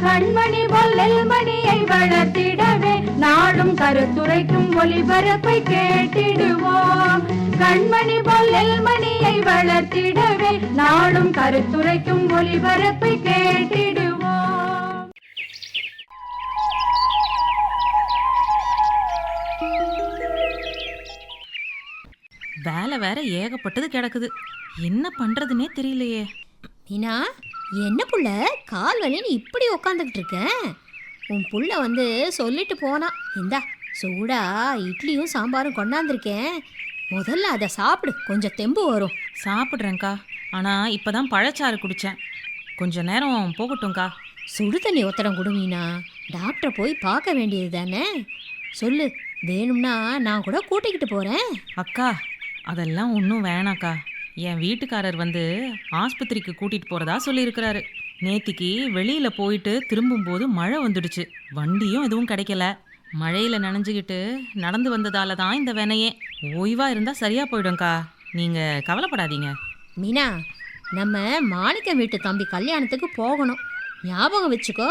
கண்மணி பொல்லல் மணியை வளர்த்திடவே நாடும் கருத்துரைக்கும் ஒளிபரப்பை கேட்டிடுவோம். கண்மணி பொல்லல் மணியை வளர்த்திடவே நாடும் கருத்துரைக்கும் ஒளிபரப்பை கேட்டிடுவோம். வேலை வேற ஏகப்பட்டது கிடக்குது. என்ன பண்றதுனே தெரியலையே. மீனா? என்ன புள்ள? கால் வலின்னு இப்படி உக்காந்துக்கிட்டு இருக்க? உன் புள்ள வந்து சொல்லிட்டு போனா இந்தா சூடா இட்லியும் சாம்பாரும் கொண்டாந்துருக்கேன். முதல்ல அதை சாப்பிடு கொஞ்சம் தெம்பு வரும். சாப்பிட்றேன்க்கா. ஆனா இப்பதான் பழச்சாறு குடிச்சேன். கொஞ்ச நேரம் போகட்டும்க்கா. சுடு தண்ணி ஒத்தடம் கொடு மீனா டாக்டரை போய் பார்க்க வேண்டியது தானே? சொல்லு வேணும்னா நான் கூட கூட்டிக்கிட்டு போகிறேன் அக்கா அதெல்லாம் ஒன்றும் வேணாக்கா. என் வீட்டுக்காரர் வந்து ஆஸ்பத்திரிக்கு கூட்டிட்டு போறதா சொல்லியிருக்கிறாரு. நேத்திக்கு வெளியில போயிட்டு திரும்பும்போது மழை வந்துடுச்சு. வண்டியும் எதுவும் கிடைக்கல. மழையில நனைஞ்சுக்கிட்டு நடந்து வந்ததால தான் இந்த வினையே. ஓய்வா இருந்தா சரியா போயிடும்க்கா. நீங்க கவலைப்படாதீங்க. மீனா நம்ம மாணிக்கம் வீட்டு தம்பி கல்யாணத்துக்கு போகணும். ஞாபகம் வச்சுக்கோ.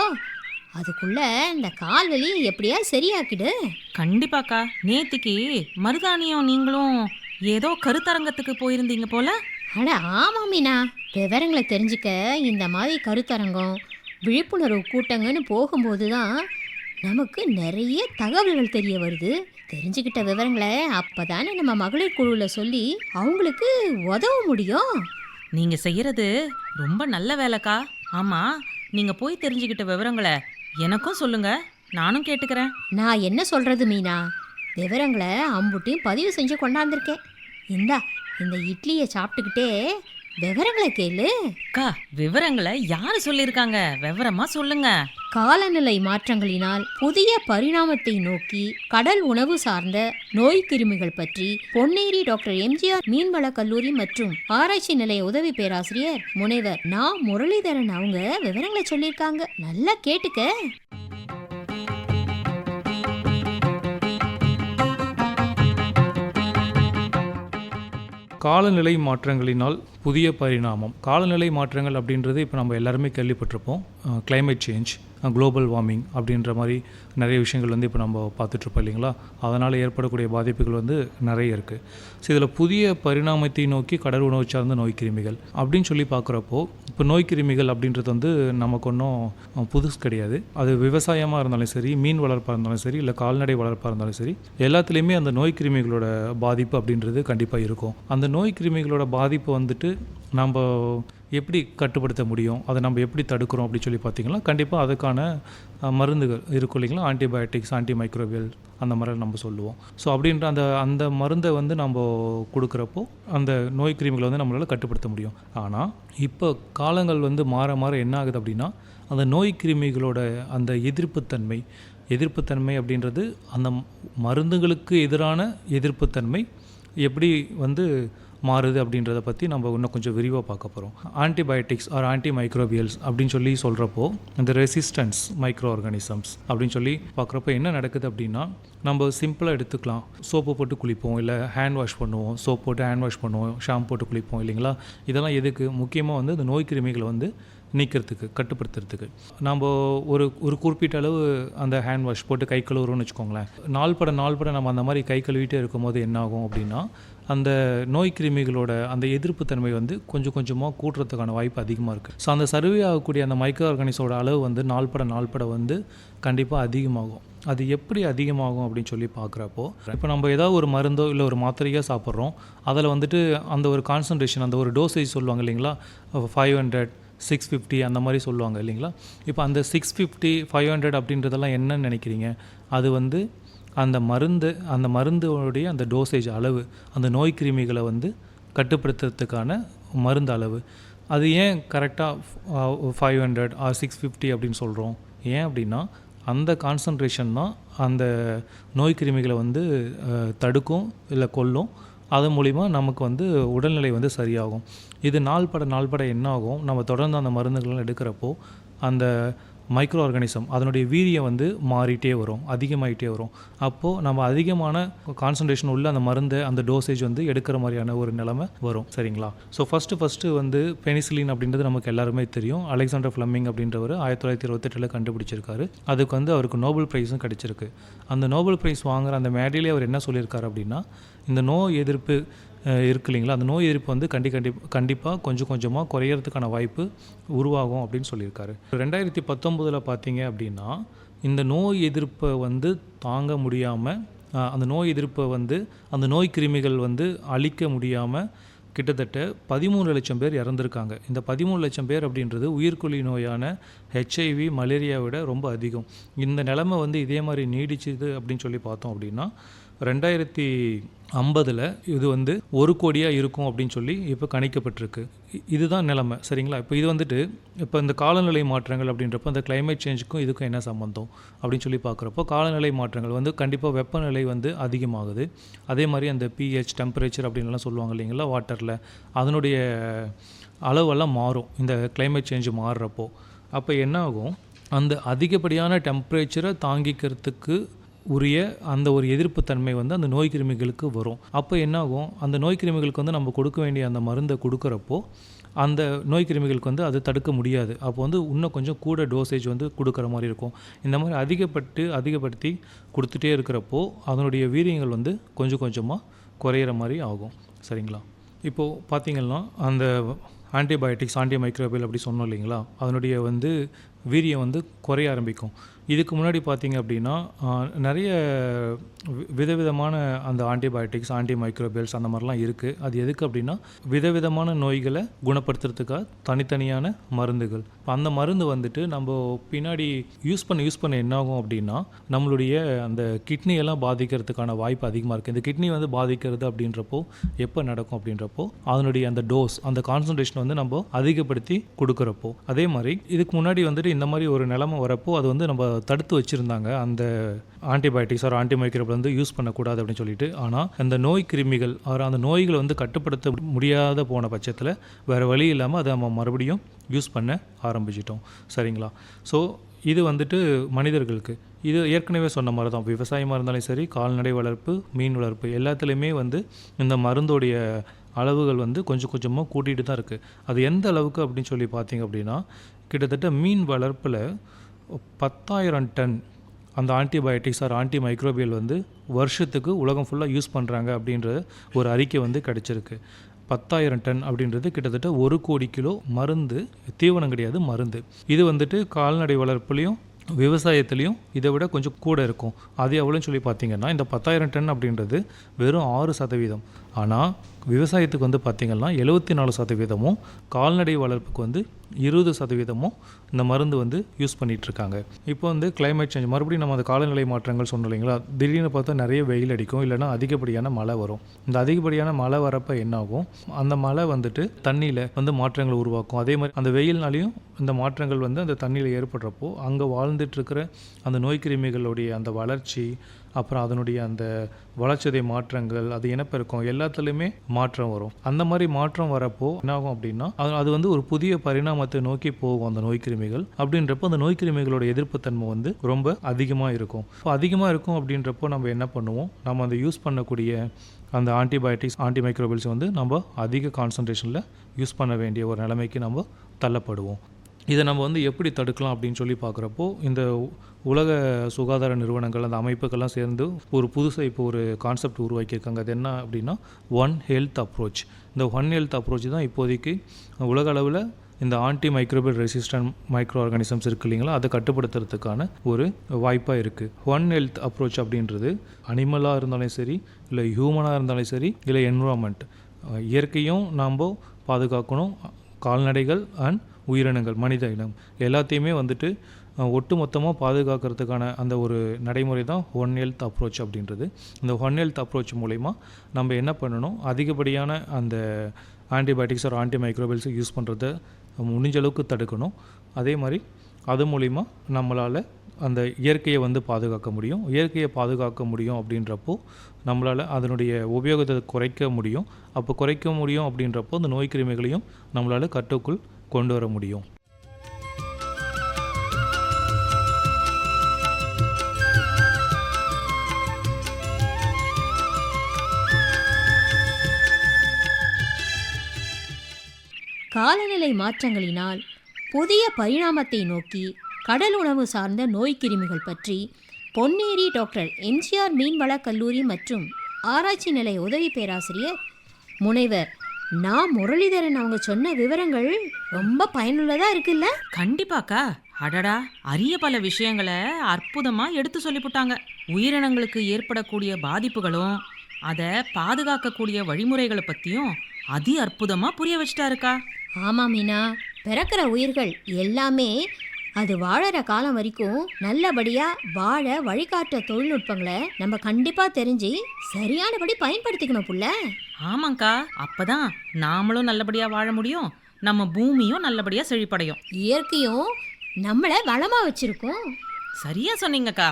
அதுக்குள்ள இந்த கால் வலி எப்படியா சரியாக்கிடு. கண்டிப்பாக்கா. நேத்திக்கு மருதானியம் நீங்களும் ஏதோ கருத்தரங்கத்துக்கு போயிருந்தீங்க போல. அட ஆமா மீனா. விவரங்களை தெரிஞ்சுக்க இந்த மாதிரி கருத்தரங்கம் விழிப்புணர்வு கூட்டங்கன்னு போகும்போது தான் நமக்கு நிறைய தகவல்கள் தெரிய வருது. தெரிஞ்சுக்கிட்ட விவரங்களை அப்பதானே நம்ம மகளிர் குழுவில் சொல்லி அவங்களுக்கு உதவ முடியும். நீங்க செய்யறது ரொம்ப நல்ல வேலைக்கா. ஆமா நீங்க போய் தெரிஞ்சுக்கிட்ட விவரங்களை எனக்கும் சொல்லுங்க. நானும் கேட்டுக்கிறேன். நான் என்ன சொல்றது மீனா? விவரங்களை அம்புட்டையும் பதிவு செஞ்சு கொண்டாந்துருக்கேன். இந்தா இந்த இட்லியை சாப்பிட்டுக்கிட்டே விவரங்களை கேளு. அக்கா விவரங்களை யாரு சொல்லியிருக்காங்க? விவரமா சொல்லுங்க. காலநிலை மாற்றங்களினால் புதிய பரிணாமத்தை நோக்கி கடல் உணவு சார்ந்த நோய் கிருமிகள் பற்றி பொன்னேரி டாக்டர் எம்ஜிஆர் மீன்வள கல்லூரி மற்றும் ஆராய்ச்சி நிலைய உதவி பேராசிரியர் முனைவர் நா. முரளிதரன் அவங்க விவரங்களை சொல்லியிருக்காங்க. நல்லா கேட்டுக்க. காலநிலை மாற்றங்களினால் புதிய பரிணாமம் காலநிலை மாற்றங்கள் அப்படின்றது இப்போ நம்ம எல்லாருமே கேள்விப்பட்டிருப்போம். கிளைமேட் சேஞ்ச் குளோபல் வார்மிங் அப்படின்ற மாதிரி நிறைய விஷயங்கள் வந்து இப்போ நம்ம பார்த்துட்ருப்போம் இல்லைங்களா? அதனால் ஏற்படக்கூடிய பாதிப்புகள் வந்து நிறைய இருக்குது ஸோ இதில் புதிய பரிணாமத்தை நோக்கி கடல் உணவு சார்ந்த நோய் கிருமிகள் அப்படின்னு சொல்லி பார்க்குறப்போ இப்போ நோய் கிருமிகள் அப்படின்றது வந்து நமக்கு ஒன்றும் புதுசு கிடையாது. அது விவசாயமாக இருந்தாலும் சரி மீன் வளர்ப்பாக இருந்தாலும் சரி இல்லை கால்நடை வளர்ப்பாக இருந்தாலும் சரி எல்லாத்துலேயுமே அந்த நோய் கிருமிகளோட பாதிப்பு அப்படின்றது கண்டிப்பாக இருக்கும். அந்த நோய் கிருமிகளோட பாதிப்பு வந்துட்டு நம்ம எப்படி கட்டுப்படுத்த முடியும்? அதை நம்ம எப்படி தடுக்கிறோம் அப்படின்னு சொல்லி பார்த்தீங்கன்னா கண்டிப்பாக அதுக்கான மருந்துகள் இருக்கும் இல்லைங்களா? ஆன்டிபயோட்டிக்ஸ் ஆன்டி மைக்ரோபியல் அந்த மாதிரி நம்ம சொல்லுவோம். ஸோ அப்படின்ற அந்த அந்த மருந்தை வந்து நம்ம கொடுக்குறப்போ அந்த நோய் கிருமிகளை வந்து நம்மளால் கட்டுப்படுத்த முடியும். ஆனால் இப்போ காலங்கள் வந்து மாற மாற என்ன ஆகுது அப்படின்னா அந்த நோய் கிருமிகளோட அந்த எதிர்ப்புத்தன்மை எதிர்ப்புத்தன்மை அப்படின்றது அந்த மருந்துகளுக்கு எதிரான எதிர்ப்புத்தன்மை எப்படி வந்து மாறுது அப்படின்றத பற்றி நம்ம இன்னும் கொஞ்சம் விரிவாக பார்க்க போகிறோம் ஆன்டிபயோட்டிக்ஸ் ஆர் ஆன்டி மைக்ரோபியல்ஸ் அப்படின்னு சொல்லி சொல்கிறப்போ இந்த ரெசிஸ்டன்ஸ் மைக்ரோ ஆர்கானிசம்ஸ் அப்படின்னு சொல்லி பார்க்குறப்போ என்ன நடக்குது அப்படின்னா நம்ம சிம்பிளாக எடுத்துக்கலாம். சோப்பு போட்டு குளிப்போம் இல்லை ஹேண்ட் வாஷ் பண்ணுவோம். சோப் போட்டு ஹேண்ட் வாஷ் பண்ணுவோம் ஷாம்பு போட்டு குளிப்போம் இல்லைங்களா? இதெல்லாம் எதுக்கு? முக்கியமாக வந்து இந்த நோய் கிருமிகளை வந்து நீக்கிறதுக்கு கட்டுப்படுத்துறதுக்கு. நம்ம ஒரு ஒரு குறிப்பிட்ட அளவு அந்த ஹேண்ட் வாஷ் போட்டு கை கழுவுறோம்னு வச்சுக்கோங்களேன். நாள் பட நாள் பட நம்ம அந்த மாதிரி கை கழுவிட்டே இருக்கும்போது என்ன ஆகும் அப்படின்னா அந்த நோய் கிருமிகளோட அந்த எதிர்ப்பு தன்மை வந்து கொஞ்சம் கொஞ்சமாக கூட்டுறதுக்கான வாய்ப்பு அதிகமாக இருக்குது ஸோ அந்த சர்வே ஆகக்கூடிய அந்த மைக்ரோ ஆர்கானிஸோட அளவு வந்து நாள்பட நாள்பட வந்து கண்டிப்பாக அதிகமாகும். அது எப்படி அதிகமாகும் அப்படின்னு சொல்லி பார்க்குறப்போ இப்போ நம்ம ஏதாவது ஒரு மருந்தோ இல்லை ஒரு மாத்திரையோ சாப்பிட்றோம். அதில் வந்துட்டு அந்த ஒரு கான்சன்ட்ரேஷன் அந்த ஒரு டோசேஜ் சொல்லுவாங்க இல்லைங்களா? ஃபைவ் ஹண்ட்ரட் சிக்ஸ் ஃபிஃப்டி அந்த மாதிரி சொல்லுவாங்க இல்லைங்களா? இப்போ அந்த சிக்ஸ் ஃபிஃப்டி ஃபைவ் ஹண்ட்ரட் அப்படின்றதெல்லாம் என்னன்னு நினைக்கிறீங்க? அது வந்து அந்த மருந்து அந்த மருந்தோடைய அந்த டோசேஜ் அளவு அந்த நோய் கிருமிகளை வந்து கட்டுப்படுத்துறதுக்கான மருந்து அளவு. அது ஏன் கரெக்டாக five hundred or six fifty அப்படின்னு சொல்கிறோம் ஏன் அப்படின்னா அந்த கான்சன்ட்ரேஷன் தான் அந்த நோய் கிருமிகளை வந்து தடுக்கும் இல்லை கொல்லும். அது மூலிமா நமக்கு வந்து உடல்நிலை வந்து சரியாகும். இது நாள்பட நாள்பட என்ன ஆகும் நம்ம தொடர்ந்து அந்த மருந்துகள்லாம் எடுக்கிறப்போ அந்த மைக்ரோ ஆர்கானிசம் அதனுடைய வீரியம் வந்து மாறிட்டே வரும் அதிகமாகிட்டே வரும். அப்போது நம்ம அதிகமான கான்சன்ட்ரேஷன் உள்ள அந்த மருந்தை அந்த டோசேஜ் வந்து எடுக்கிற மாதிரியான ஒரு நிலைமை வரும். சரிங்களா? ஸோ ஃபஸ்ட்டு ஃபஸ்ட்டு வந்து பெனிசிலின் அப்படின்றது நமக்கு எல்லாருமே தெரியும். அலெக்சாண்டர் ஃப்ளம்மிங் அப்படின்றவர் ஆயிரத்தி தொள்ளாயிரத்தி இருபத்தெட்டில் கண்டுபிடிச்சிருக்காரு. அதுக்கு வந்து அவருக்கு நோபல் ப்ரைஸும் கிடச்சிருக்கு. அந்த நோபல் ப்ரைஸ் வாங்குற அந்த மேடையிலே அவர் என்ன சொல்லியிருக்காரு அப்படின்னா இந்த நோய் எதிர்ப்பு இருக்கு இல்லைங்களா? அந்த நோய் எதிர்ப்பு வந்து கண்டி கண்டி கண்டிப்பாக கொஞ்சம் கொஞ்சமாக குறையறதுக்கான வாய்ப்பு உருவாகும் அப்படின்னு சொல்லியிருக்காரு. ரெண்டாயிரத்தி பத்தொம்போதில் பார்த்தீங்க அப்படின்னா இந்த நோய் எதிர்ப்பை வந்து தாங்க முடியாமல் அந்த நோய் எதிர்ப்பை வந்து அந்த நோய் கிருமிகள் வந்து அழிக்க முடியாமல் கிட்டத்தட்ட பதிமூணு லட்சம் பேர் இறந்துருக்காங்க. இந்த பதிமூணு லட்சம் பேர் அப்படின்றது உயிர்கொல்லி நோயான ஹெச்ஐவி மலேரியாவை விட ரொம்ப அதிகம். இந்த நிலமை வந்து இதே மாதிரி நீடிச்சுது அப்படின்னு சொல்லி பார்த்தோம் அப்படின்னா ரெண்டாயிரத்தி ஐம்பதில் இது வந்து ஒரு கோடியாக இருக்கும் அப்படின்னு சொல்லி இப்போ கணிக்கப்பட்டிருக்கு. இதுதான் நிலைமை சரிங்களா? இப்போ இது வந்துட்டு இப்போ இந்த காலநிலை மாற்றங்கள் அப்படின்றப்போ இந்த கிளைமேட் சேஞ்சுக்கும் இதுக்கும் என்ன சம்மந்தம் அப்படின்னு சொல்லி பார்க்குறப்போ காலநிலை மாற்றங்கள் வந்து கண்டிப்பாக வெப்பநிலை வந்து அதிகமாகுது. அதே மாதிரி அந்த பிஹெச் டெம்பரேச்சர் அப்படின்லாம் சொல்லுவாங்க இல்லைங்களா வாட்டரில் அதனுடைய அளவெல்லாம் மாறும் இந்த கிளைமேட் சேஞ்ச் மாறுறப்போ. அப்போ என்ன ஆகும்? அந்த அதிகப்படியான டெம்பரேச்சரை தாங்கிக்கிறதுக்கு உரிய அந்த ஒரு எதிர்ப்புத்தன்மை வந்து அந்த நோய் கிருமிகளுக்கு வரும். அப்போ என்னாகும்? அந்த நோய் கிருமிகளுக்கு வந்து நம்ம கொடுக்க வேண்டிய அந்த மருந்தை கொடுக்குறப்போ அந்த நோய் கிருமிகளுக்கு வந்து அது தடுக்க முடியாது. அப்போ வந்து இன்னும் கொஞ்சம் கூட டோசேஜ் வந்து கொடுக்குற மாதிரி இருக்கும். இந்த மாதிரி அதிகப்பட்டு அதிகப்படுத்தி கொடுத்துட்டே இருக்கிறப்போ அதனுடைய வீரியங்கள் வந்து கொஞ்சம் கொஞ்சமாக குறையிற மாதிரி ஆகும். சரிங்களா? இப்போது பார்த்தீங்கன்னா அந்த ஆன்டிபயோட்டிக்ஸ் ஆன்டி மைக்ரோபியல் அப்படி சொன்னோம் இல்லைங்களா? அதனுடைய வந்து வீரியம் வந்து குறைய ஆரம்பிக்கும். இதுக்கு முன்னாடி பார்த்தீங்க அப்படின்னா நிறைய விதவிதமான அந்த ஆன்டிபயோட்டிக்ஸ் ஆன்டி மைக்ரோபியல்ஸ் அந்த மாதிரிலாம் இருக்குது அது எதுக்கு அப்படின்னா விதவிதமான நோய்களை குணப்படுத்துறதுக்காக தனித்தனியான மருந்துகள். இப்போ அந்த மருந்து வந்துட்டு நம்ம பின்னாடி யூஸ் பண்ண யூஸ் பண்ண என்னாகும் அப்படின்னா நம்மளுடைய அந்த கிட்னியெல்லாம் பாதிக்கிறதுக்கான வாய்ப்பு அதிகமாக இருக்குது இந்த கிட்னி வந்து பாதிக்கிறது அப்படின்றப்போ எப்போ நடக்கும் அப்படின்றப்போ அதனுடைய அந்த டோஸ் அந்த கான்சன்ட்ரேஷன் வந்து நம்ம அதிகப்படுத்தி கொடுக்குறப்போ. அதே மாதிரி இதுக்கு முன்னாடி வந்துட்டு இந்த மாதிரி ஒரு நிலமை வரப்போ அது வந்து நம்ம தடுத்து வச்சுருந்தாங்க. அந்த ஆன்டிபயோட்டிக்ஸ் ஆர் ஆன்டிமைக்ரோபில் வந்து யூஸ் பண்ணக்கூடாது அப்படின்னு சொல்லிட்டு. ஆனால் அந்த நோய் கிருமிகள் ஆர் அந்த நோய்களை வந்து கட்டுப்படுத்த முடியாத போன பட்சத்தில் வேறு வழி இல்லாமல் அதை நம்ம மறுபடியும் யூஸ் பண்ண ஆரம்பிச்சிட்டோம். சரிங்களா? ஸோ இது வந்துட்டு மனிதர்களுக்கு. இது ஏற்கனவே சொன்ன மாதிரி தான் விவசாயமாக இருந்தாலும் சரி கால்நடை வளர்ப்பு மீன் வளர்ப்பு எல்லாத்துலேயுமே வந்து இந்த மருந்தோடைய அளவுகள் வந்து கொஞ்சம் கொஞ்சமாக கூட்டிகிட்டு தான் இருக்குது அது எந்த அளவுக்கு அப்படின்னு சொல்லி பார்த்தீங்க அப்படின்னா கிட்டத்தட்ட மீன் வளர்ப்பில் பத்தாயிரம் டன் அந்த ஆன்டிபயோட்டிக்ஸ் ஆர் ஆன்டி மைக்ரோபியல் வந்து வருஷத்துக்கு உலகம் ஃபுல்லாக யூஸ் பண்ணுறாங்க அப்படின்ற ஒரு அறிக்கை வந்து கிடச்சிருக்கு. பத்தாயிரம் டன் அப்படின்றது கிட்டத்தட்ட ஒரு கோடி கிலோ மருந்து தீவனம் கிடையாது மருந்து. இது வந்துட்டு கால்நடை வளர்ப்புலையும் விவசாயத்துலேயும் இதை விட கொஞ்சம் கூட இருக்கும். அது எவ்வளோன்னு சொல்லி பார்த்தீங்கன்னா இந்த பத்தாயிரம் டன் அப்படின்றது வெறும் ஆறு சதவீதம். ஆனால் விவசாயத்துக்கு வந்து பார்த்திங்கன்னா எழுபத்தி நாலு சதவீதமும் கால்நடை வளர்ப்புக்கு வந்து இருபது சதவீதமும் இந்த மருந்து வந்து யூஸ் பண்ணிகிட்ருக்காங்க இருக்காங்க இப்போ வந்து கிளைமேட் சேஞ்ச் மறுபடியும் நம்ம அந்த காலநிலை மாற்றங்கள் சொன்னோம் இல்லைங்களா? திடீர்னு பார்த்தா நிறைய வெயில் அடிக்கும் இல்லைன்னா அதிகப்படியான மழை வரும். இந்த அதிகப்படியான மழை வரப்போ என்னாகும்? அந்த மழை வந்துட்டு தண்ணியில் வந்து மாற்றங்களை உருவாக்கும். அதே மாதிரி அந்த வெயில்னாலையும் இந்த மாற்றங்கள் வந்து அந்த தண்ணியில் ஏற்படுறப்போ அங்கே வாழ்ந்துட்டுருக்கிற அந்த நோய் கிருமிகளுடைய அந்த வளர்ச்சி அப்புறம் அதனுடைய அந்த வளர்ச்சிதை மாற்றங்கள் அது இனப்பெருக்கம் எல்லாத்துலேயுமே மாற்றம் வரும். அந்த மாதிரி மாற்றம் வரப்போ என்னாகும் அப்படின்னா அது அது வந்து ஒரு புதிய பரிணாமத்தை நோக்கி போகும் அந்த நோய் கிருமிகள். அப்படின்றப்போ அந்த நோய் கிருமிகளோட எதிர்ப்புத்தன்மை வந்து ரொம்ப அதிகமாக இருக்கும். இப்போ அதிகமாக இருக்கும் அப்படின்றப்போ நம்ம என்ன பண்ணுவோம்? நம்ம அந்த யூஸ் பண்ணக்கூடிய அந்த ஆன்டிபயோட்டிக்ஸ் ஆன்டிமைக்ரோபில்ஸ் வந்து நம்ம அதிக கான்சன்ட்ரேஷனில் யூஸ் பண்ண வேண்டிய ஒரு நிலைமைக்கு நம்ம தள்ளப்படுவோம். இதை நம்ம வந்து எப்படி தடுக்கலாம் அப்படின்னு சொல்லி பார்க்குறப்போ இந்த உலக சுகாதார நிறுவனங்கள் அந்த அமைப்புகள்லாம் சேர்ந்து ஒரு புதுசாக இப்போ ஒரு கான்செப்ட் உருவாக்கியிருக்காங்க. அது என்ன அப்படின்னா ஒன் ஹெல்த் அப்ரோச் இந்த ஒன் ஹெல்த் அப்ரோச் தான் இப்போதைக்கு உலக அளவில் இந்த antimicrobial resistant microorganisms இருக்கு இல்லைங்களா? அதை கட்டுப்படுத்துறதுக்கான ஒரு வாய்ப்பாக இருக்குது ஒன் ஹெல்த் அப்ரோச் அப்படின்றது அனிமலாக இருந்தாலும் சரி இல்லை ஹியூமனாக இருந்தாலும் சரி இல்லை என்விரான்மெண்ட் இயற்கையும் நாம் பாதுகாக்கணும். கால்நடைகள் அண்ட் உயிரினங்கள் மனித இனம். எல்லாத்தையுமே வந்துட்டு ஒட்டுமொத்தமாக பாதுகாக்கிறதுக்கான அந்த ஒரு நடைமுறை தான் ஒன் ஹெல்த் அப்ரோச் அப்படின்றது. இந்த ஒன் ஹெல்த் அப்ரோச் மூலயமா நம்ம என்ன பண்ணணும்? அதிகப்படியான அந்த ஆன்டிபயோட்டிக்ஸ் ஒரு ஆன்டி மைக்ரோபியல்ஸ் யூஸ் பண்ணுறத முடிஞ்ச அளவுக்கு தடுக்கணும். அதே மாதிரி அது மூலிமா நம்மளால் அந்த இயற்கையை வந்து பாதுகாக்க முடியும். இயற்கையை பாதுகாக்க முடியும் அப்படின்றப்போ நம்மளால் அதனுடைய உபயோகத்தை குறைக்க முடியும். அப்போ குறைக்க முடியும் அப்படின்றப்போ அந்த நோய் கிருமிகளையும் நம்மளால் கட்டுக்குள் கொண்டு வர முடியும். காலநிலை மாற்றங்களினால் புதிய பரிணாமத்தை நோக்கி கடல் உணவு சார்ந்த நோய்க்கிருமிகள் பற்றி பொன்னேரி டாக்டர் எம்ஜிஆர் மீன்வள கல்லூரி மற்றும் ஆராய்ச்சி நிலைய உதவி பேராசிரியர் முனைவர் நான் முரளிதரன் அவங்க சொன்ன விவரங்கள் ரொம்ப பயனுள்ளதா இருக்குல்ல? கண்டிப்பாக்கா. அடடா. அரிய பல விஷயங்களை அற்புதமா எடுத்து சொல்லிவிட்டாங்க உயிரினங்களுக்கு ஏற்படக்கூடிய பாதிப்புகளும் அதை பாதுகாக்கக்கூடிய வழிமுறைகளை பத்தியும் அதி அற்புதமா புரிய வச்சுட்டாருக்கா. ஆமா மீனா பிறக்கிற உயிர்கள் எல்லாமே அது வாழற காலம் வரைக்கும் நல்லபடியா வாழ வழிகாட்டுற தொழில்நுட்பங்களை நம்ம கண்டிப்பா தெரிஞ்சு சரியானபடி பயன்படுத்திக்கணும் புள்ள. ஆமாங்க்கா அப்பதான் நாமளும் நல்லபடியா வாழ முடியும் நம்ம பூமியும் நல்லபடியா செழிப்படையும். இயற்கையும் நம்மளை வளமா வச்சிருக்கோம். சரியா சொன்னீங்கக்கா.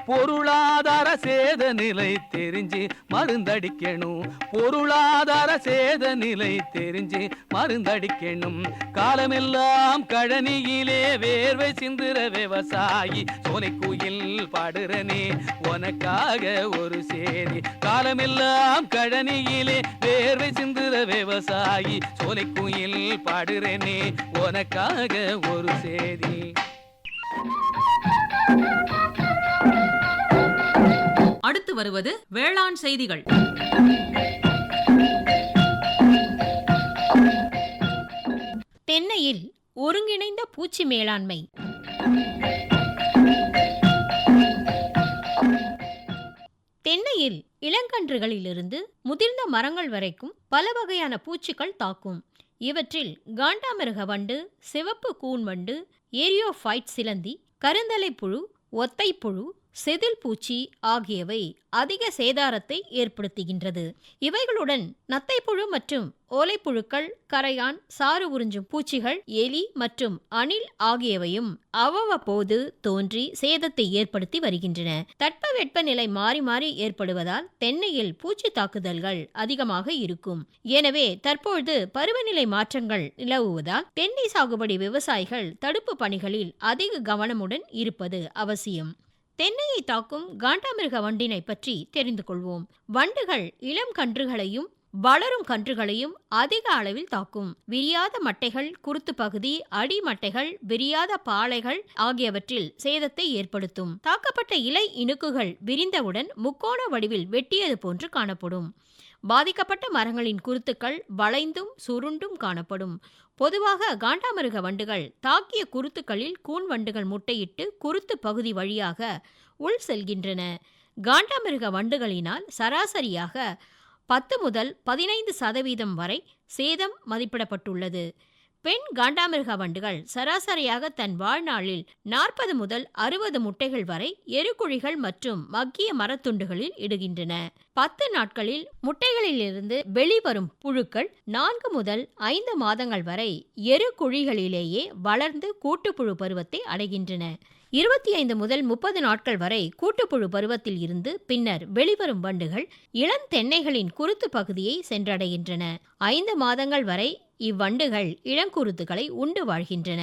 பொருளாதார சேத நிலை தெரிஞ்சு மருந்தடிக்கணும். பொருளாதார சேத நிலை தெரிஞ்சு மருந்தடிக்கணும். காலமெல்லாம் கழனியிலே வேர்வை சிந்துற விவசாயி சோலை குயில் பாடுறனே உனக்காக ஒரு சேரி காலமெல்லாம் கழனியிலே வேர்வை சிந்துற விவசாயி சோலை குயில் பாடுறனே உனக்காக ஒரு சேரி Thank you. அடுத்து வருவது வேளாண் செய்திகள். தென்னையில் ஒருங்கிணைந்த பூச்சி மேலாண்மை. தென்னையில் இளங்கன்றுகளிலிருந்து முதிர்ந்த மரங்கள் வரைக்கும் பல வகையான பூச்சிகள் தாக்கும். இவற்றில் காண்டாமிருக வண்டு சிவப்பு கூன் வண்டு ஏரியோஃபைட் சிலந்தி கருந்தலை புழு ஒத்தைப்புழு செதில் பூச்சி ஆகியவை அதிக சேதாரத்தை ஏற்படுத்துகின்றது. இவைகளுடன் நத்தைப்புழு மற்றும் ஓலைப்புழுக்கள் கரையான் சாறு உறிஞ்சும் பூச்சிகள் எலி மற்றும் அணில் ஆகியவையும் அவ்வப்போது தோன்றி சேதத்தை ஏற்படுத்தி வருகின்றன. தட்பவெட்ப நிலை மாறி மாறி ஏற்படுவதால் தென்னையில் பூச்சி தாக்குதல்கள் அதிகமாக இருக்கும். எனவே தற்பொழுது பருவநிலை மாற்றங்கள் நிலவுவதால் தென்னை சாகுபடி விவசாயிகள் தடுப்பு பணிகளில் அதிக கவனமுடன் இருப்பது அவசியம். தென்னையை தாக்கும் காண்டாமிருக வண்டினை பற்றி தெரிந்து கொள்வோம். வண்டுகள் இளம் கன்றுகளையும் வளரும் கன்றுகளையும் அதிக அளவில் தாக்கும். விரியாத மட்டைகள் குருத்து பகுதி அடி மட்டைகள் விரியாத பாளைகள் ஆகியவற்றில் சேதத்தை ஏற்படுத்தும். தாக்கப்பட்ட இலை இணுக்குகள் விரிந்தவுடன் முக்கோண வடிவில் வெட்டியது போன்று காணப்படும். பாதிக்கப்பட்ட மரங்களின் குருத்துக்கள் வளைந்தும் சுருண்டும் காணப்படும். பொதுவாக காண்டாமிருக வண்டுகள் தாக்கிய குருத்துக்களில் கூன் வண்டுகள் முட்டையிட்டு குருத்து பகுதி வழியாக உள் செல்கின்றன. காண்டாமிருக வண்டுகளினால் சராசரியாக பத்து முதல் பதினைந்து சதவீதம் வரை சேதம் மதிப்பிடப்பட்டுள்ளது. பெண் காண்டாமிருக வண்டுகள் சராசரியாக தன் வாழ்நாளில் நாற்பது முதல் அறுபது முட்டைகள் வரை எருக்குழிகள் மற்றும் மக்கிய மரத்துண்டுகளில் இடுகின்றன. பத்து நாட்களில் முட்டைகளிலிருந்து வெளிவரும் புழுக்கள் நான்கு முதல் ஐந்து மாதங்கள் வரை எருக்குழிகளிலேயே வளர்ந்து கூட்டுப்புழு பருவத்தை அடைகின்றன. இருபத்தி ஐந்து முதல் முப்பது நாட்கள் வரை கூட்டுப்புழு பருவத்தில் இருந்து பின்னர் வெளிவரும் வண்டுகள் இளம் தென்னைகளின் குருத்து பகுதியை சென்றடைகின்றன. ஐந்து மாதங்கள் வரை இவ்வண்டுகள் இளங்குருத்துகளை உண்டு வாழ்கின்றன.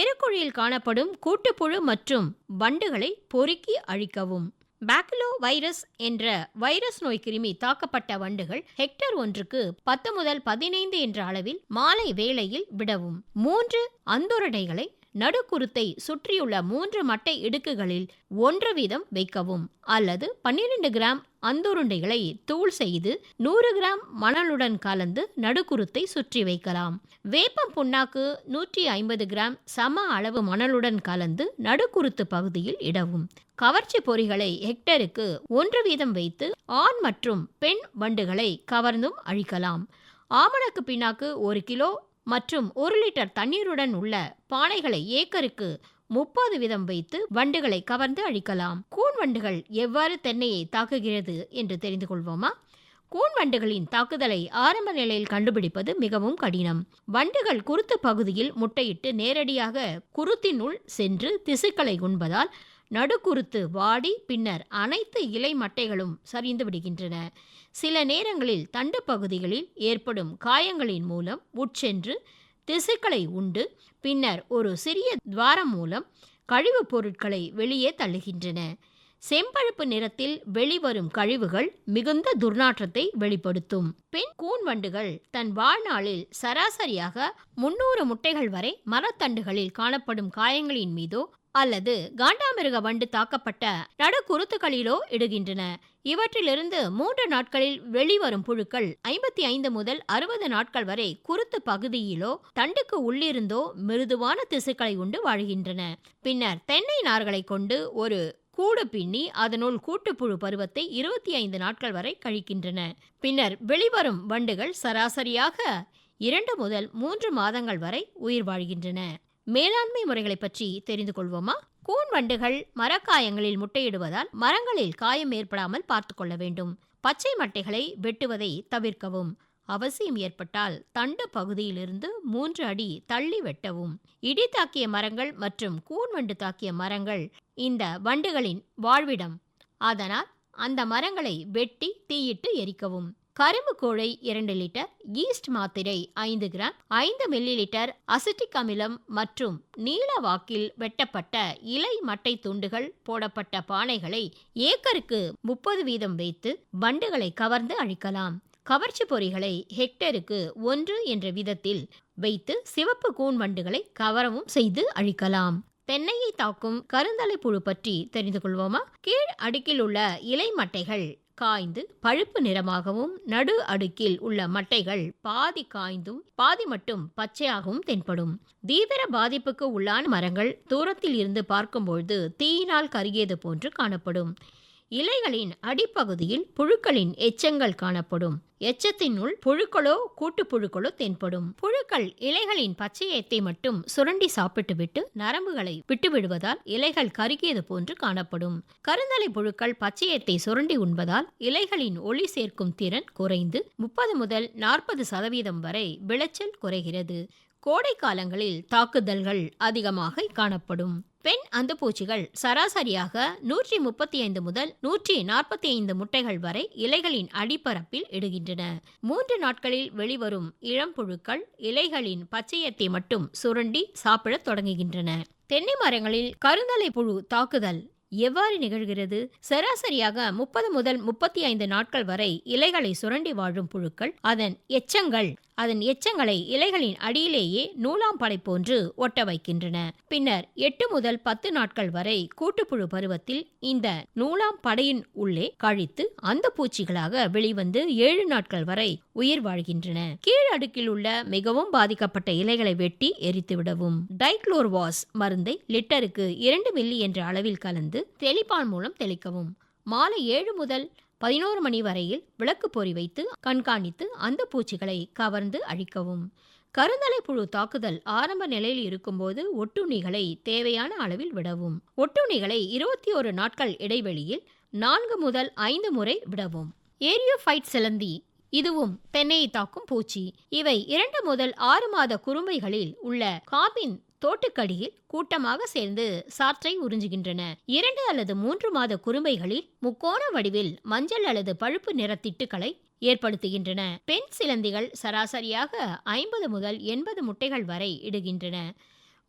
எருக்குழியில் காணப்படும் கூட்டுப்புழு மற்றும் வண்டுகளை பொறுக்கி அழிக்கவும். பேக்கிலோ வைரஸ் என்ற வைரஸ் நோய் கிருமி தாக்கப்பட்ட வண்டுகள் ஹெக்டர் ஒன்றுக்கு பத்து முதல் பதினைந்து என்ற அளவில் மாலை வேளையில் விடவும். மூன்று அந்துரடைகளை நடுக்குருத்தை சுற்றியுள்ள மூன்று மட்டை இடுக்குகளில் ஒன்று வீதம் வைக்கவும் அல்லது பன்னிரண்டு கிராம் அந்துருண்டைகளை தூள் செய்து நூறு கிராம் மணலுடன் கலந்து நடுக்குருத்தை சுற்றி வைக்கலாம். வேப்பம் புண்ணாக்கு நூற்றி ஐம்பது கிராம் சம அளவு மணலுடன் கலந்து நடுக்குருத்து பகுதியில் இடவும். கவர்ச்சி பொறிகளை ஹெக்டருக்கு ஒன்று வீதம் வைத்து ஆண் மற்றும் பெண் வண்டுகளை கவர்ந்தும் அழிக்கலாம். ஆமணக்கு பின்னாக்கு ஒரு கிலோ மற்றும் ஒரு லிட்டர் தண்ணீருடன் உள்ள பானைகளை ஏக்கருக்கு முப்பது வீதம் வைத்து வண்டுகளை கவர்ந்து அழிக்கலாம். கூன் வண்டுகள் எவ்வாறு தென்னையை தாக்குகிறது என்று தெரிந்து கொள்வோமா? கூன் வண்டுகளின் தாக்குதலை ஆரம்ப நிலையில் கண்டுபிடிப்பது மிகவும் கடினம். வண்டுகள் குருத்து பகுதியில் முட்டையிட்டு நேரடியாக குருத்தினுள் சென்று திசுக்களை உண்பதால் நடுக்குருத்து வாடி பின்னர் அனைத்து இலை மட்டைகளும் சரிந்து விடுகின்றன. சில நேரங்களில் தண்டு பகுதிகளில் ஏற்படும் காயங்களின் மூலம் உட்சென்று திசுக்களை உண்டு பின்னர் ஒரு சிறிய துவாரம் மூலம் கழிவுப் பொருட்களை வெளியே தள்ளுகின்றன. செம்பழுப்பு நிறத்தில் வெளிவரும் கழிவுகள் மிகுந்த துர்நாற்றத்தை வெளிப்படுத்தும். பெண் கூன் வண்டுகள் தன் வாழ்நாளில் சராசரியாக முன்னூறு முட்டைகள் வரை மரத்தண்டுகளில் காணப்படும் காயங்களின் மீதோ அல்லது காண்டாமிருக வண்டு தாக்கப்பட்ட நடுக்குருத்துகளிலோ இடுகின்றன. இவற்றிலிருந்து மூன்று நாட்களில் வெளிவரும் புழுக்கள் ஐம்பத்தி ஐந்து முதல் அறுபது நாட்கள் வரை குருத்து பகுதியிலோ தண்டுக்கு உள்ளிருந்தோ மிருதுவான திசுக்களை உண்டு வாழ்கின்றன. பின்னர் தென்னை நார்களை கொண்டு ஒரு கூடு பின்னி அதனுள் கூட்டுப்புழு பருவத்தை இருபத்தி ஐந்து நாட்கள் வரை கழிக்கின்றன. பின்னர் வெளிவரும் வண்டுகள் சராசரியாக இரண்டு முதல் மூன்று மாதங்கள் வரை உயிர் வாழ்கின்றன. மேலாண்மை முறைகளை பற்றி தெரிந்து கொள்வோமா? கூன் வண்டுகள் மரக்காயங்களில் முட்டையிடுவதால் மரங்களில் காயம் ஏற்படாமல் பார்த்து கொள்ள வேண்டும். பச்சை மட்டைகளை வெட்டுவதை தவிர்க்கவும். அவசியம் ஏற்பட்டால் தண்டு பகுதியிலிருந்து மூன்று அடி தள்ளி வெட்டவும். இடி தாக்கிய மரங்கள் மற்றும் கூன் வண்டு தாக்கிய மரங்கள் இந்த வண்டுகளின் வாழ்விடம். அதனால் அந்த மரங்களை வெட்டி தீயிட்டு எரிக்கவும். கரும்பு கோழை இரண்டு லிட்டர் ஈஸ்ட் மாத்திரை ஐந்து கிராம் ஐந்து மில்லி லிட்டர் அசிட்டிக் அமிலம் மற்றும் நீல வாக்கில் வெட்டப்பட்ட இலை மட்டை துண்டுகள் போடப்பட்ட பானைகளை ஏக்கருக்கு முப்பது வீதம் வைத்து வண்டுகளை கவர்ந்து அழிக்கலாம். கவர்ச்சி பொறிகளை ஹெக்டருக்கு ஒன்று என்ற விதத்தில் வைத்து சிவப்பு கூன் வண்டுகளை கவரவும் செய்து அழிக்கலாம். தென்னையை தாக்கும் கருந்தலை புழு பற்றி தெரிந்து கொள்வோமா? கீழ் அடுக்கில் உள்ள இலை மட்டைகள் காய்ந்து பழுப்பு நிறமாகவும் நடு அடுக்கில் உள்ள மட்டைகள் பாதி காய்ந்தும் பாதி மட்டும் பச்சையாகவும் தென்படும். தீவிர பாதிப்புக்கு உள்ளான மரங்கள் தூரத்தில் இருந்து பார்க்கும்பொழுது தீயினால் கருகியது போன்று காணப்படும். இலைகளின் அடிப்பகுதியில் புழுக்களின் எச்சங்கள் காணப்படும். எச்சத்தினுள் புழுக்களோ கூட்டுப்புழுக்களோ தென்படும். புழுக்கள் இலைகளின் பச்சையத்தை மட்டும் சுரண்டி சாப்பிட்டுவிட்டு நரம்புகளை விட்டுவிடுவதால் இலைகள் கருகியது போன்று காணப்படும். கருந்தலை புழுக்கள் பச்சையத்தை சுரண்டி உண்பதால் இலைகளின் ஒளி சேர்க்கும் திறன் குறைந்து முப்பது முதல் நாற்பது சதவீதம் வரை விளைச்சல் குறைகிறது. கோடை காலங்களில் தாக்குதல்கள் அதிகமாக காணப்படும். பெண் அந்துப்பூச்சிகள் சராசரியாக நூற்றி முப்பத்தி ஐந்து முதல் நூற்றி நாற்பத்தி ஐந்து முட்டைகள் வரை இலைகளின் அடிப்பரப்பில் இடுகின்றன. மூன்று நாட்களில் வெளிவரும் இளம்புழுக்கள் இலைகளின் பச்சையத்தை மட்டும் சுரண்டி சாப்பிடத் தொடங்குகின்றன. தென்னை மரங்களில் கருந்தலை புழு தாக்குதல் எவ்வாறு நிகழ்கிறது? சராசரியாக முப்பது முதல் முப்பத்தி ஐந்து நாட்கள் வரை இலைகளை சுரண்டி வாழும் புழுக்கள் அதன் எச்சங்கள் அதன் எச்சங்களை இலைகளின் அடியிலேயே நூலாம் படை போன்று ஒட்ட வைக்கின்றன. பின்னர் எட்டு முதல் பத்து நாட்கள் வரை கூட்டுப்புழு பருவத்தில் இந்த நூலாம் படையின் உள்ளே கழித்து அந்த பூச்சிகளாக வெளிவந்து ஏழு நாட்கள் வரை உயிர் வாழ்கின்றன. கீழ் அடுக்கில் உள்ள மிகவும் பாதிக்கப்பட்ட இலைகளை வெட்டி எரித்து விடவும் டைக்ளோர்வாஸ் மருந்தை லிட்டருக்கு இரண்டு மில்லி என்ற அளவில் கலந்து தெளிப்பான் மூலம் தெளிக்கவும். மாலை ஏழு முதல் பதினோரு மணி வரையில் விளக்கு பொறி வைத்து கண்காணித்து அந்த பூச்சிகளை கவர்ந்து அழிக்கவும். கருந்தலை புழு தாக்குதல் ஆரம்ப நிலையில் இருக்கும்போது ஒட்டுண்ணிகளை தேவையான அளவில் விடவும். ஒட்டுண்ணிகளை இருபத்தி ஒரு நாட்கள் இடைவெளியில் நான்கு முதல் ஐந்து முறை விடவும். ஏரியோஃபைட் சிலந்தி இதுவும் தென்னையை தாக்கும் பூச்சி. இவை இரண்டு முதல் ஆறு மாத குறும்பைகளில் உள்ள காபின் தோட்டுக்கடியில் கூட்டமாக சேர்ந்து சாற்றை உறிஞ்சுகின்றன. இரண்டு அல்லது மூன்று மாத குறும்பைகளில் முக்கோண வடிவில் மஞ்சள் அல்லது பழுப்பு நிற திட்டுக்களை ஏற்படுத்துகின்றன. பெண் சிலந்திகள் சராசரியாக ஐம்பது முதல் எண்பது முட்டைகள் வரை இடுகின்றன.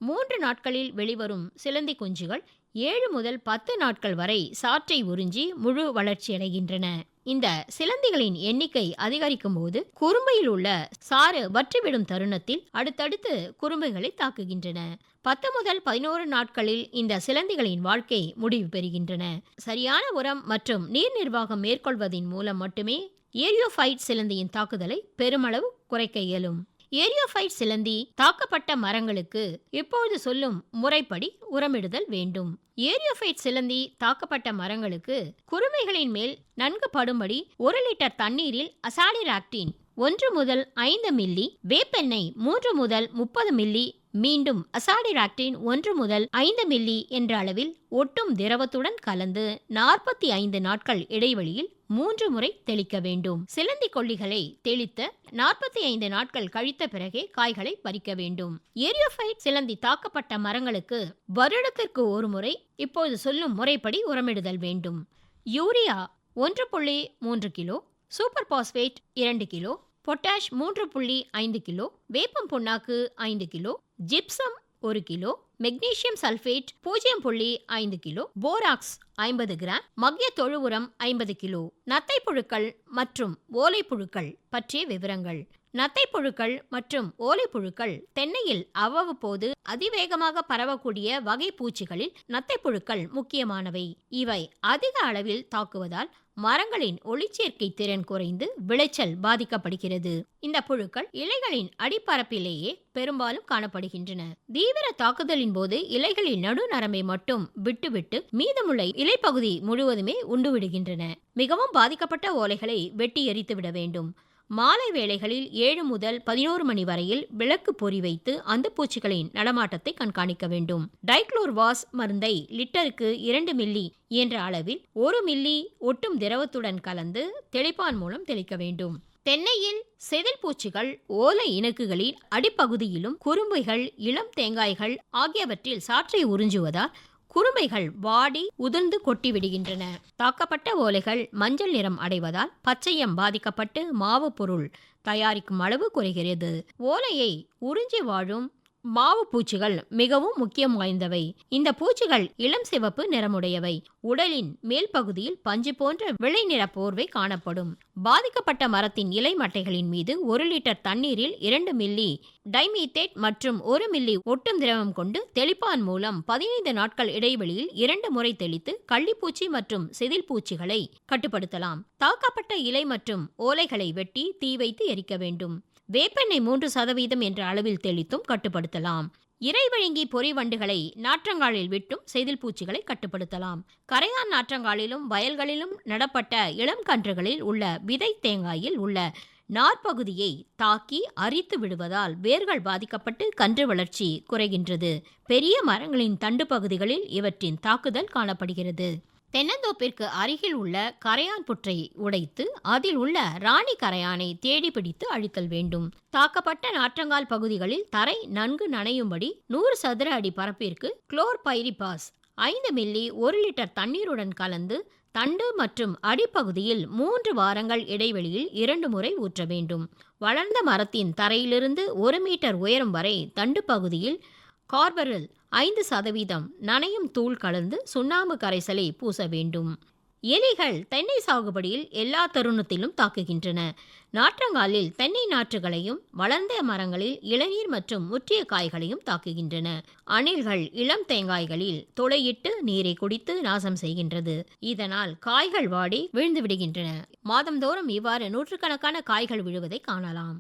மூன்று நாட்களில் வெளிவரும் சிலந்தி குஞ்சுகள் ஏழு முதல் பத்து நாட்கள் வரை சாற்றை உறிஞ்சி முழு வளர்ச்சியடைகின்றன இந்த சிலந்திகளின் எண்ணிக்கை அதிகரிக்கும் போது குறும்பையில் உள்ள சாறு வற்றிவிடும் தருணத்தில் அடுத்தடுத்து குறும்பைகளை தாக்குகின்றன. பத்து முதல் பதினோரு நாட்களில் இந்த சிலந்திகளின் வாழ்க்கை முடிவு பெறுகின்றன. சரியான உரம் மற்றும் நீர் நிர்வாகம் மேற்கொள்வதின் மூலம் மட்டுமே ஏரியோஃபைட் சிலந்தியின் தாக்குதலை பெருமளவு குறைக்க இயலும். ஏரியோஃபைட் சிலந்தி தாக்கப்பட்ட மரங்களுக்கு இப்பொழுது சொல்லும் முறைப்படி உரமிடுதல் வேண்டும். ஏரியோஃபைட் சிலந்தி தாக்கப்பட்ட மரங்களுக்கு குருமைகளின் மேல் நன்கு படும்படி ஒரு லிட்டர் தண்ணீரில் அசாலிராக்டின் ஒன்று முதல் ஐந்து மில்லி வேப்பெண்ணெய் மூன்று முதல் முப்பது மில்லி மீண்டும் அசாடிராக்டின் ஒன்று முதல் ஐந்து மில்லி என்ற அளவில் ஒட்டும் திரவத்துடன் கலந்து நாற்பத்தி ஐந்து நாட்கள் இடைவெளியில் மூன்று முறை தெளிக்க வேண்டும். சிலந்தி கொல்லிகளை தெளித்த நாற்பத்தி ஐந்து நாட்கள் கழித்த பிறகே காய்களை பறிக்க வேண்டும். ஏரியோஃபைட் சிலந்தி தாக்கப்பட்ட மரங்களுக்கு வருடத்திற்கு ஒரு முறை இப்போது சொல்லும் முறைப்படி உரமிடுதல் வேண்டும். யூரியா ஒன்று புள்ளி மூன்று கிலோ சூப்பர் பாஸ்பேட் இரண்டு கிலோ பொட்டாஷ் மூன்று புள்ளி ஐந்து கிலோ வேப்பம் புண்ணாக்கு ஐந்து கிலோ ஜிப்சம் ஒரு கிலோ மெக்னீசியம் சல்ஃபேட் பூஜ்ஜியம் புள்ளி ஐந்து கிலோ போராக்ஸ் ஐம்பது கிராம் மக்கிய தொழு உரம் ஐம்பது கிலோ நத்தை புழுக்கள் மற்றும் ஓலை புழுக்கள் பற்றிய விவரங்கள். நத்தை புழுக்கள் மற்றும் ஓலை புழுக்கள் தென்னையில் அவ்வப்போது அதிவேகமாக பரவக்கூடிய வகை பூச்சிகளில் நத்தை புழுக்கள் முக்கியமானவை. இவை அதிக அளவில் தாக்குவதால் மரங்களின் ஒளிச்சேர்க்கை திறன் குறைந்து விளைச்சல் பாதிக்கப்படுகிறது. இந்த புழுக்கள் இலைகளின் அடிப்பரப்பிலேயே பெரும்பாலும் காணப்படுகின்றன. தீவிர தாக்குதலின் போது இலைகளின் நடு நரம்பை மட்டும் விட்டுவிட்டு மீதமுள்ள இலைப்பகுதி முழுவதுமே உண்டுவிடுகின்றன. மிகவும் பாதிக்கப்பட்ட ஓலைகளை வெட்டி எரித்து விட வேண்டும். மாலை வேளைகளில் ஏழு முதல் பதினோரு மணி வரையில் விளக்கு பொறி வைத்து அந்த பூச்சிகளின் நடமாட்டத்தை கண்காணிக்க வேண்டும். டைக்ளோர்வாஸ் மருந்தை லிட்டருக்கு இரண்டு மில்லி என்ற அளவில் ஒரு மில்லி ஒட்டும் திரவத்துடன் கலந்து தெளிப்பான் மூலம் தெளிக்க வேண்டும். தென்னையில் செதில் பூச்சிகள் ஓலை இணக்குகளின் அடிப்பகுதியிலும் குறும்புகள் இளம் தேங்காய்கள் ஆகியவற்றில் சாற்றை உறிஞ்சுவதால் குறுமைகள் வாடி உதிர்ந்து கொட்டி விடுகின்றன தாக்கப்பட்ட ஓலைகள் மஞ்சள் நிறம் அடைவதால் பச்சையம் பாதிக்கப்பட்டு மாவு பொருள் தயாரிக்கும் அளவு குறைகிறது. ஓலையை உறிஞ்சி வாழும் மாவு பூச்சிகள் மிகவும் முக்கியம் வாய்ந்தவை. இந்த பூச்சிகள் இளம் சிவப்பு நிறமுடையவை. உடலின் மேல் பகுதியில் பஞ்சு போன்ற வெள்ளை நிற போர்வை காணப்படும். பாதிக்கப்பட்ட மரத்தின் இலை மட்டைகளின் மீது ஒரு லிட்டர் தண்ணீரில் இரண்டு மில்லி டைமீத்தேட் மற்றும் ஒரு மில்லி ஒட்டும் திரவம் கொண்டு தெளிப்பான் மூலம் பதினைந்து நாட்கள் இடைவெளியில் இரண்டு முறை தெளித்து கள்ளிப்பூச்சி மற்றும் செதில் பூச்சிகளை கட்டுப்படுத்தலாம். தாக்கப்பட்ட இலை மற்றும் ஓலைகளை வெட்டி தீ வைத்து எரிக்க வேண்டும். வேப்பெண்ணெய் மூன்று சதவீதம் என்ற அளவில் தெளித்தும் கட்டுப்படுத்தலாம். இறை வழங்கி பொறி வண்டுகளை நாற்றங்காலில் விட்டும் செய்தில் பூச்சிகளை கட்டுப்படுத்தலாம். கரையான் நாற்றங்காலிலும் வயல்களிலும் நடப்பட்ட இளம் கன்றுகளில் உள்ள விதை தேங்காயில் உள்ள நாற்பகுதியை தாக்கி அரித்து விடுவதால் வேர்கள் பாதிக்கப்பட்டு கன்று வளர்ச்சி குறைகின்றது. பெரிய மரங்களின் தண்டு பகுதிகளில் இவற்றின் தாக்குதல் காணப்படுகிறது. தென்னந்தோப்பிற்கு அருகில் உள்ள கரையான் புற்றை உடைத்து அதில் உள்ள ராணி கரையானை தேடி பிடித்து அழித்தல் வேண்டும். தாக்கப்பட்ட நாற்றங்கால் பகுதிகளில் தரை நன்கு நனையும்படி நூறு சதுர அடி பரப்பிற்கு குளோர் பைரிபாஸ் ஐந்து மில்லி ஒரு லிட்டர் தண்ணீருடன் கலந்து தண்டு மற்றும் அடிப்பகுதியில் மூன்று வாரங்கள் இடைவெளியில் இரண்டு முறை ஊற்ற வேண்டும். வளர்ந்த மரத்தின் தரையிலிருந்து ஒரு மீட்டர் உயரம் வரை தண்டு பகுதியில் கார்பரல் ஐந்து சதவீதம் நனையும் தூள் கலந்து சுண்ணாம்பு கரைசலை பூச வேண்டும். எலிகள் தென்னை சாகுபடியில் எல்லா தருணத்திலும் தாக்குகின்றன. நாற்றங்காலில் தென்னை நாற்றுகளையும் வளர்ந்த மரங்களில் இளநீர் மற்றும் முற்றிய காய்களையும் தாக்குகின்றன. அணில்கள் இளம் தேங்காய்களில் துளையிட்டு நீரை குடித்து நாசம் செய்கின்றது. இதனால் காய்கள் வாடி விழுந்து விடுகின்றன. மாதந்தோறும் இவ்வாறு நூற்றுக்கணக்கான காய்கள் விழுவதை காணலாம்.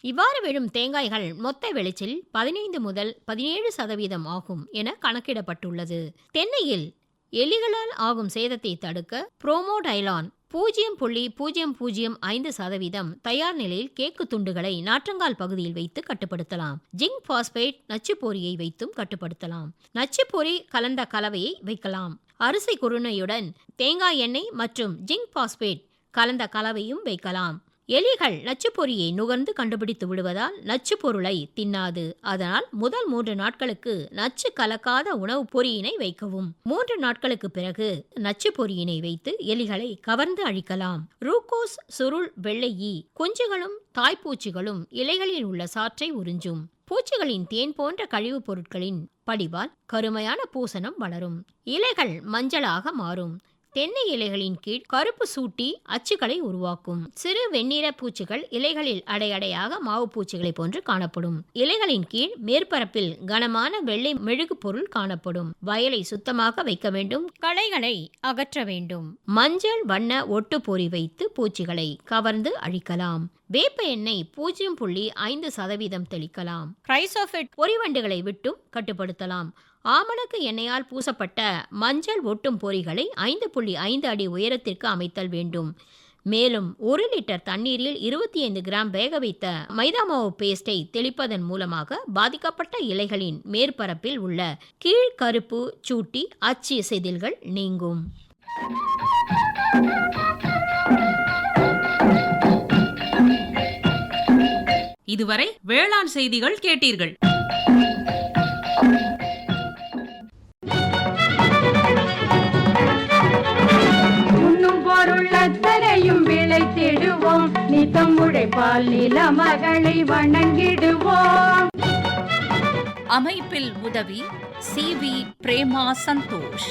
இவ்வாறு விழும் தேங்காய்கள் மொத்த விளைச்சல் பதினைந்து முதல் பதினேழு சதவீதம் ஆகும் என கணக்கிடப்பட்டுள்ளது. தென்னையில் எலிகளால் ஆகும் சேதத்தை தடுக்க புரோமோடைலான் பூஜ்ஜியம் புள்ளி பூஜ்ஜியம் பூஜ்ஜியம் ஐந்து சதவீதம் தயார் நிலையில் கேக்கு துண்டுகளை நாற்றங்கால் பகுதியில் வைத்து கட்டுப்படுத்தலாம். ஜிங்க் பாஸ்பேட் நச்சுப்பொறியை வைத்தும் கட்டுப்படுத்தலாம். நச்சுப்பொறி கலந்த கலவையை வைக்கலாம். அரிசி குருணையுடன் தேங்காய் எண்ணெய் மற்றும் ஜிங்க் பாஸ்பேட் கலந்த கலவையும் வைக்கலாம். எலிகள் நச்சுப்பொறியை நுகர்ந்து கண்டுபிடித்து விடுவதால் நச்சுப்பொருளை தின்னாது. அதனால் முதல் மூன்று நாட்களுக்கு நச்சு கலக்காத உணவு பொறியினை வைக்கவும். மூன்று நாட்களுக்கு பிறகு நச்சு பொறியினை வைத்து எலிகளை கவர்ந்து அழிக்கலாம். ரூகோஸ் சுருள் வெள்ளை ஈ குஞ்சுகளும் தாய்ப்பூச்சிகளும் இலைகளில் உள்ள சாற்றை உறிஞ்சும். பூச்சிகளின் தேன் போன்ற கழிவுப் பொருட்களின் படிவால் கருமையான பூசணம் வளரும். இலைகள் மஞ்சளாக மாறும். தென்னை இலைகளின் கீழ் கருப்பு சூட்டி அச்சுகளை உருவாக்கும். சிறு வெண்ணிற பூச்சிகள் இலைகளில் அடையடையாக மாவு பூச்சிகளை போன்று காணப்படும். இலைகளின் கீழ் மேற்பரப்பில் கனமான வெள்ளை மெழுகு பொருள் காணப்படும். வயலை சுத்தமாக வைக்க வேண்டும். களைகளை அகற்ற வேண்டும். மஞ்சள் வண்ண ஒட்டு பொறி வைத்து பூச்சிகளை கவர்ந்து அழிக்கலாம். வேப்ப எண்ணெய் பூஜ்ஜியம் புள்ளி ஐந்து சதவீதம் தெளிக்கலாம். கிரைசோஃபிட் பொறிவண்டுகளை விட்டும் கட்டுப்படுத்தலாம். ஆமணக்கு எண்ணெயால் பூசப்பட்ட மஞ்சள் ஒட்டும் பொறிகளை ஐந்து புள்ளி ஐந்து அடி உயரத்திற்கு அமைத்தல் வேண்டும். மேலும் ஒரு லிட்டர் தண்ணீரில் இருபத்தி ஐந்து கிராம் வேக வைத்த மைதா மாவு பேஸ்டை தெளிப்பதன் மூலமாக பாதிக்கப்பட்ட இலைகளின் மேற்பரப்பில் உள்ள கீழ் கருப்பு சூட்டி அச்சு செதில்கள் நீங்கும். இதுவரை வேளாண் செய்திகள் கேட்டீர்கள். உண்ணும் பொருள் அத்தனையும் விளைத்திடுவோம் நித்தம் உழைப்பால் நில மகளை வணங்கிடுவோம். அமைப்பில் உதவி சி வி பிரேமா சந்தோஷ்.